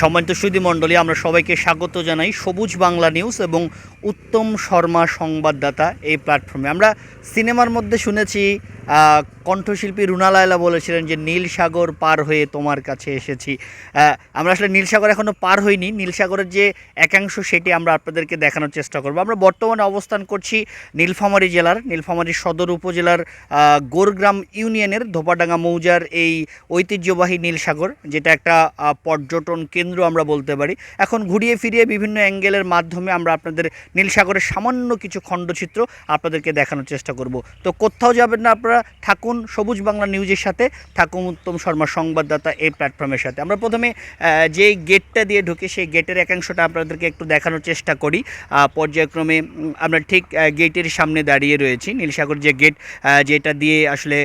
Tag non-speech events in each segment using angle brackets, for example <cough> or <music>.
সম্মানিত সুদী মণ্ডলী আমরা সবাইকে স্বাগত জানাই সবুজ বাংলা নিউজ এবং উত্তম শর্মা সংবাদদাতা এই প্ল্যাটফর্মে। আমরা সিনেমার মধ্যে শুনেছি কণ্ঠশিল্পী রুনা লায়লা বলেছিলেন যে, নীল সাগর পার হয়ে তোমার কাছে এসেছি। আমরা আসলে নীল সাগর এখনও পার হইনি। নীল সাগরের যে একাংশ, সেটি আমরা আপনাদেরকে দেখানোর চেষ্টা করব। আমরা বর্তমানে অবস্থান করছি নীলফামারী জেলার, নীলফামারী সদর উপজেলার গোরগ্রাম ইউনিয়নের ধোপাডাঙ্গা মৌজার এই ঐতিহ্যবাহী নীলসাগর যেটা একটা পর্যটন কেন্দ্র আমরা বলতে পারি। এখন ঘুরিয়ে ফিরিয়ে বিভিন্ন অ্যাঙ্গেলের মাধ্যমে আমরা আপনাদের নীলসাগরের সামান্য কিছু খণ্ডচিত্র আপনাদেরকে দেখানোর চেষ্টা করব। তো কোথাও যাবেন না আপনারা থাকুন সবুজ বাংলা নিউজের সাথে। থাকুন উত্তম শর্মা সংবাদদাতা এই প্ল্যাটফর্মের সাথে। আমরা প্রথমে যে গেটটা দিয়ে ঢুকে সেই গেটের একাংশটা আপনাদেরকে একটু দেখানোর চেষ্টা করি। পর্যায়ক্রমে আমরা ঠিক গেটের সামনে দাঁড়িয়ে রয়েছি। নীলসাগর যে গেট যেটা দিয়ে আসলে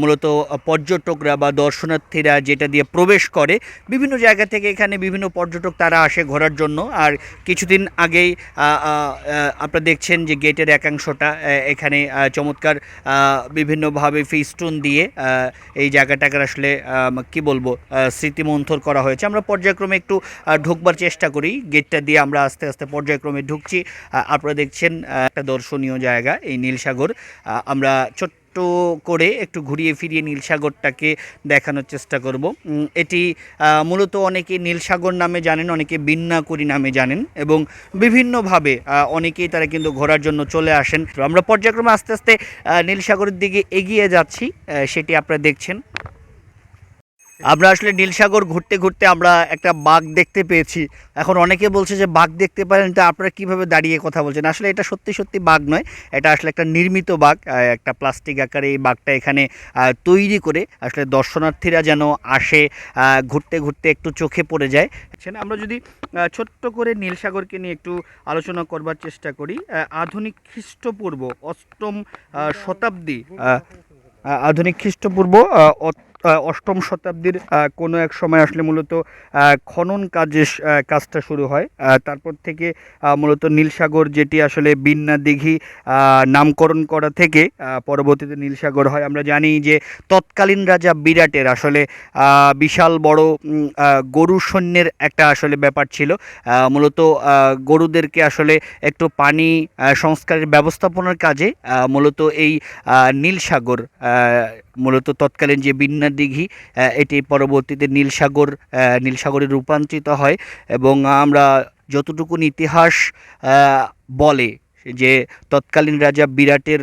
মূলত পর্যটকরা বা দর্শনার্থীরা যেটা দিয়ে প্রবেশ করে বিভিন্ন জায়গা থেকে এখানে বিভিন্ন পর্যটক তারা আসে ঘোরার জন্য। আর কিছুদিন আগেই আপনারা দেখছেন যে গেটের একাংশটা এখানে চমৎকার আহ, বিভিন্নভাবে ফিস্টুন দিয়ে এই জায়গাটাকে আসলে কি বলব স্মৃতিমন্থর করা হয়েছে। আমরা পর্যায়ক্রমে একটু ঢুকবার চেষ্টা করি। গেটটা দিয়ে আমরা আস্তে আস্তে পর্যায়ক্রমে ঢুকছি। আপনারা দেখছেন একটা দর্শনীয় জায়গা, এই নীলসাগর। আমরা ছোট্ট করে একটু ঘুরিয়ে ফিরিয়ে নীলসাগরটাকে দেখানোর চেষ্টা করব। এটি মূলত অনেকে নীলসাগর নামে জানেন, অনেকে বিন্নাকুরি নামে জানেন এবং বিভিন্নভাবে অনেকেই তারা কিন্তু ঘোরার জন্য চলে আসেন। আমরা পর্যায়ক্রমে আস্তে আস্তে নীলসাগরের দিকে এগিয়ে যাচ্ছি সেটি আপনারা দেখছেন। <laughs> আমরা আসলে নীলসাগর ঘুরতে ঘুরতে আমরা একটা বাঘ দেখতে পেয়েছি। এখন অনেকে বলছে যে বাঘ দেখতে পারেন, তা আপনারা কীভাবে দাঁড়িয়ে কথা বলছেন? আসলে এটা সত্যি সত্যি বাঘ নয়, এটা আসলে একটা নির্মিত বাঘ একটা প্লাস্টিক আকারে এই বাঘটা এখানে তৈরি করে আসলে দর্শনার্থীরা যেন আসে ঘুরতে ঘুরতে একটু চোখে পড়ে যায়। আমরা যদি ছোট্ট করে নীলসাগরকে নিয়ে একটু আলোচনা করবার চেষ্টা করি আধুনিক খ্রিস্টপূর্ব অষ্টম শতাব্দী আধুনিক খ্রিস্টপূর্ব অষ্টম শতাব্দীর কোনো এক সময় আসলে মূলত খনন কাজে কাজটা শুরু হয়। তারপর থেকে মূলত নীলসাগর যেটি আসলে বিন্না দিঘি নামকরণ করা থেকে পরবর্তীতে নীলসাগর হয়। আমরা জানি যে তৎকালীন রাজা বিরাটের আসলে বিশাল বড় গরু সৈন্যের একটা আসলে ব্যাপার ছিল। মূলত গরুদেরকে আসলে একটু পানি সংস্কারের ব্যবস্থাপনার কাজে মূলত এই নীলসাগর মূলত তৎকালীন যে বিন্না দিঘি এটি পরবর্তীতে নীলসাগর নীলসাগরে রূপান্তরিত হয় এবং আমরা যতটুকুন ইতিহাস বলে যে তৎকালীন রাজা বিরাটের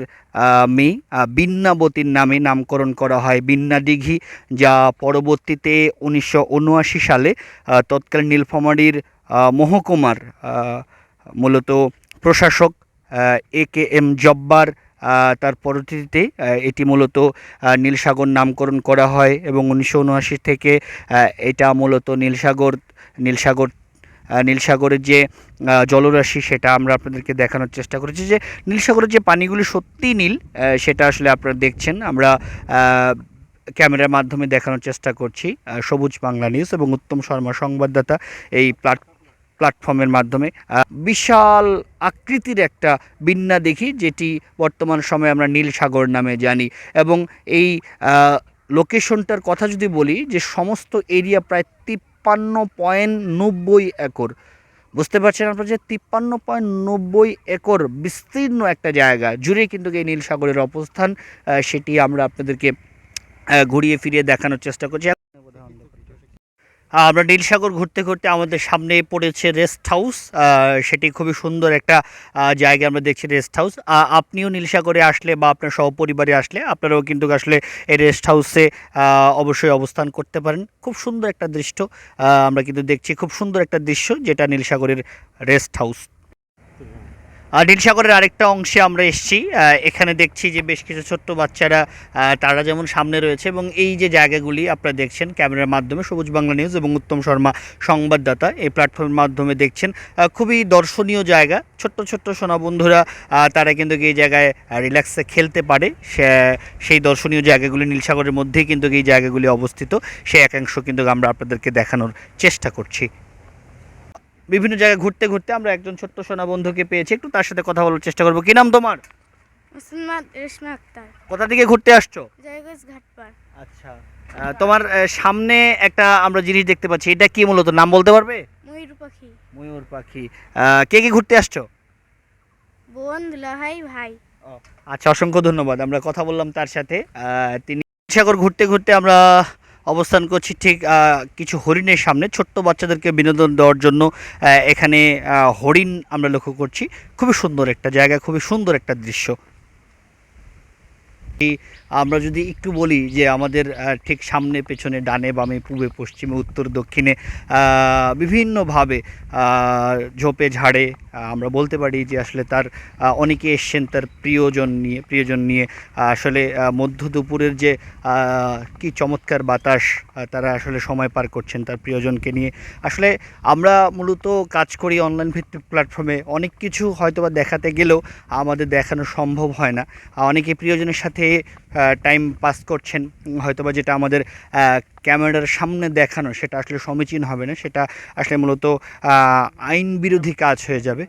মেয়ে বিন্নাবতীর নামে নামকরণ করা হয় বিন্না দিঘি, যা পরবর্তীতে উনিশশো উনআশি সালে তৎকালীন নীলফামারীর মহকুমার মূলত প্রশাসক এ কে এম জব্বার তার পরবর্তীতে এটি মূলত নীলসাগর নামকরণ করা হয় এবং উনিশশো উনআশি থেকে এটা মূলত নীলসাগর নীলসাগর নীলসাগরের যে জলরাশি সেটা আমরা আপনাদেরকে দেখানোর চেষ্টা করেছি যে, নীলসাগরের যে পানিগুলি সত্যিই নীল সেটা আসলে আপনারা দেখছেন। আমরা ক্যামেরার মাধ্যমে দেখানোর চেষ্টা করছি সবুজ বাংলা নিউজ এবং উত্তম শর্মা সংবাদদাতা এই প্লাট প্ল্যাটফর্মের মাধ্যমে বিশাল আকৃতির একটা বিন্যা দেখি, যেটি বর্তমান সময়ে আমরা নীল সাগর নামে জানি। এবং এই লোকেশনটার কথা যদি বলি, যে সমস্ত এরিয়া প্রায় তিপ্পান্ন পয়েন্ট নব্বই একর। বুঝতে পারছেন আপনারা যে তিপ্পান্ন পয়েন্ট নব্বই একর বিস্তীর্ণ একটা জায়গা, জুড়ে কিন্তু এই নীল সাগরের অবস্থান সেটি আমরা আপনাদেরকে ঘুরিয়ে ফিরিয়ে দেখানোর চেষ্টা করছি। আমরা নীলসাগর ঘুরতে ঘুরতে আমাদের সামনে পড়েছে রেস্ট হাউস সেটি খুবই সুন্দর একটা জায়গা আমরা দেখছি রেস্ট হাউস। আপনিও নীলসাগরে আসলে বা আপনার সহপরিবারে আসলে আপনারাও কিন্তু আসলে এই রেস্ট হাউসে অবশ্যই অবস্থান করতে পারেন। খুব সুন্দর একটা দৃশ্য আমরা কিন্তু দেখছি। খুব সুন্দর একটা দৃশ্য যেটা নীলসাগরের রেস্ট হাউস। আর নীলসাগরের আরেকটা অংশে আমরা এসেছি। এখানে দেখছি যে বেশ কিছু ছোট্ট বাচ্চারা তারা যেমন সামনে রয়েছে এবং এই যে জায়গাগুলি আপনারা দেখছেন, ক্যামেরার মাধ্যমে সবুজ বাংলা নিউজ এবং উত্তম শর্মা সংবাদদাতা এই প্ল্যাটফর্মের মাধ্যমে দেখছেন। খুবই দর্শনীয় জায়গা, ছোট্ট ছোট্ট সোনা বন্ধুরা তারা কিন্তু এই জায়গায় রিল্যাক্সে খেলতে পারে। সে- সেই দর্শনীয় জায়গাগুলি নীলসাগরের মধ্যেই কিন্তু এই জায়গাগুলি অবস্থিত। সেই একাংশ কিন্তু আমরা আপনাদেরকে দেখানোর চেষ্টা করছি। বিভিন্ন জায়গায় ঘুরতে ঘুরতে আমরা একজন ছোট্ট সোনা বন্ধুকে পেয়েছি। একটু তার সাথে কথা বলার চেষ্টা করব। কি নাম তোমার? কোথা থেকে ঘুরতে আসছো? আচ্ছা। তোমার সামনে একটা আমরা জিনিস দেখতে পাচ্ছি। এটা কি মূলত? নাম বলতে পারবে? ময়ূর পাখি। ময়ূর পাখি। কে কে ঘুরতে আসছো? বোন দুলাভাই ভাই। আচ্ছা অসংখ্য ধন্যবাদ। আমরা কথা বললাম তার সাথে। তিনি সাগর ঘুরতে ঘুরতে আমরা অবস্থান করছি ঠিক কিছু হরিণের সামনে। ছোট্ট বাচ্চাদেরকে বিনোদন দেওয়ার জন্য এখানে হরিণ আমরা লক্ষ্য করছি। খুবই সুন্দর একটা জায়গা, খুবই সুন্দর একটা দৃশ্য। আমরা যদি একটু বলি যে আমাদের ঠিক সামনে, পেছনে, ডানে, বামে, পূবে, পশ্চিমে, উত্তর, দক্ষিণে বিভিন্নভাবে ঝোপে, ঝাড়ে আমরা বলতে পারি যে আসলে তার অনেকে এসছেন তার প্রিয়জন নিয়ে প্রিয়জন নিয়ে। আসলে মধ্য দুপুরের যে কি চমৎকার বাতাস তারা আসলে সময় পার করছেন তার প্রিয়জনকে নিয়ে। আসলে আমরা মূলত কাজ করি অনলাইন ভিত্তিক প্ল্যাটফর্মে অনেক কিছু হয়তোবা দেখাতে গেলেও আমাদের দেখানো সম্ভব হয় না। অনেকে প্রিয়জনের সাথে টাইম পাস করছেন। হয়তোবা যেটা আমাদের ক্যামেরার সামনে দেখানো, সেটা আসলে সমীচীন হবে না। সেটা আসলে মূলত আইন বিরোধী কাজ হয়ে যাবে।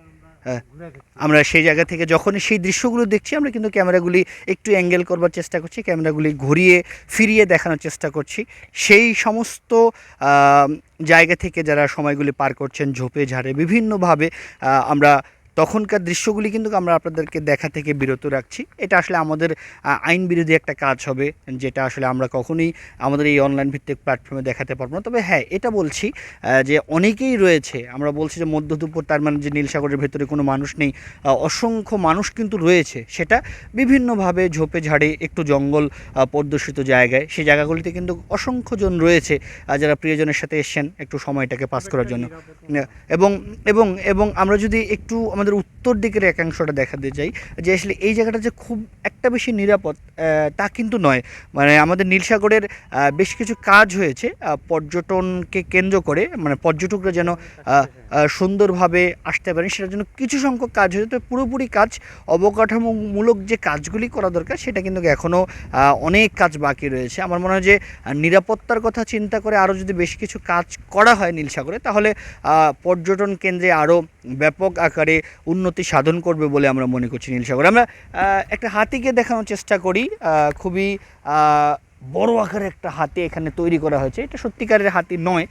আমরা সেই জায়গা থেকে যখনই সেই দৃশ্যগুলো দেখছি, আমরা কিন্তু ক্যামেরাগুলি একটু অ্যাঙ্গেল করবার চেষ্টা করছি ক্যামেরাগুলি ঘুরিয়ে, ফিরিয়ে দেখানোর চেষ্টা করছি। সেই সমস্ত জায়গা থেকে যারা সময়গুলি পার করছেন, ঝোপে ঝাড়ে, বিভিন্নভাবে আমরা তখনকার দৃশ্যগুলি কিন্তু আমরা আপনাদেরকে দেখা থেকে বিরত রাখছি। এটা আসলে আমাদের আইন বিরোধী একটা কাজ হবে যেটা আসলে আমরা কখনোই আমাদের এই অনলাইন ভিত্তিক প্ল্যাটফর্মে দেখাতে পারব না। তবে হ্যাঁ এটা বলছি যে অনেকেই রয়েছে আমরা বলছি যে মধ্য দুপুর তার মানে যে নীলসাগরের ভেতরে কোনো মানুষ নেই অসংখ্য মানুষ কিন্তু রয়েছে। সেটা বিভিন্নভাবে ঝোপে ঝাড়ে একটু জঙ্গল পরিদর্শিত জায়গায় সেই জায়গাগুলিতে কিন্তু অসংখ্য জন রয়েছে যারা প্রিয়জনের সাথে এসছেন একটু সময়টাকে পাস করার জন্য। এবং এবং এবং আমরা যদি একটু আমাদের উত্তর দিকের একাংশটা দেখাতে চাই, যে আসলে এই জায়গাটা যে খুব একটা বেশি নিরাপদ তা কিন্তু নয়। মানে আমাদের নীলসাগরের বেশ কিছু কাজ হয়েছে পর্যটনকে কেন্দ্র করে মানে পর্যটকরা যেন সুন্দরভাবে আসতে পারেন, সেটার জন্য কিছু সংখ্যক কাজ হয়েছে। তো পুরোপুরি কাজ, অবকাঠামোমূলক যে কাজগুলি করা দরকার, সেটা কিন্তু এখনও অনেক কাজ বাকি রয়েছে। আমার মনে হয় যে নিরাপত্তার কথা চিন্তা করে আরও যদি বেশ কিছু কাজ করা হয় নীলসাগরে, তাহলে পর্যটন কেন্দ্রে আরও ব্যাপক আকারে উন্নতি সাধন করবে বলে আমরা মনে করছি নীলসাগর। আমরা একটা হাতিকে দেখানোর চেষ্টা করি খুবই বড় আকারের একটা হাতি এখানে তৈরি করা হয়েছে। এটা সত্যিকারের হাতি নয়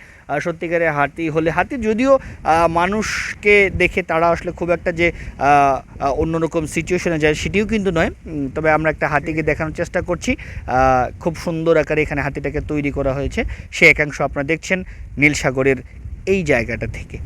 সত্যিকারের হাতি হলে হাতি। যদিও মানুষকে দেখে তারা আসলে খুব একটা যে অন্যরকম সিচুয়েশনে যায় সেটিও কিন্তু নয়। তবে আমরা একটা হাতিকে দেখানোর চেষ্টা করছি। খুব সুন্দর আকারে এখানে হাতিটাকে তৈরি করা হয়েছে। সে একাংশ আপনারা দেখছেন নীলসাগরের এই জায়গাটা থেকে।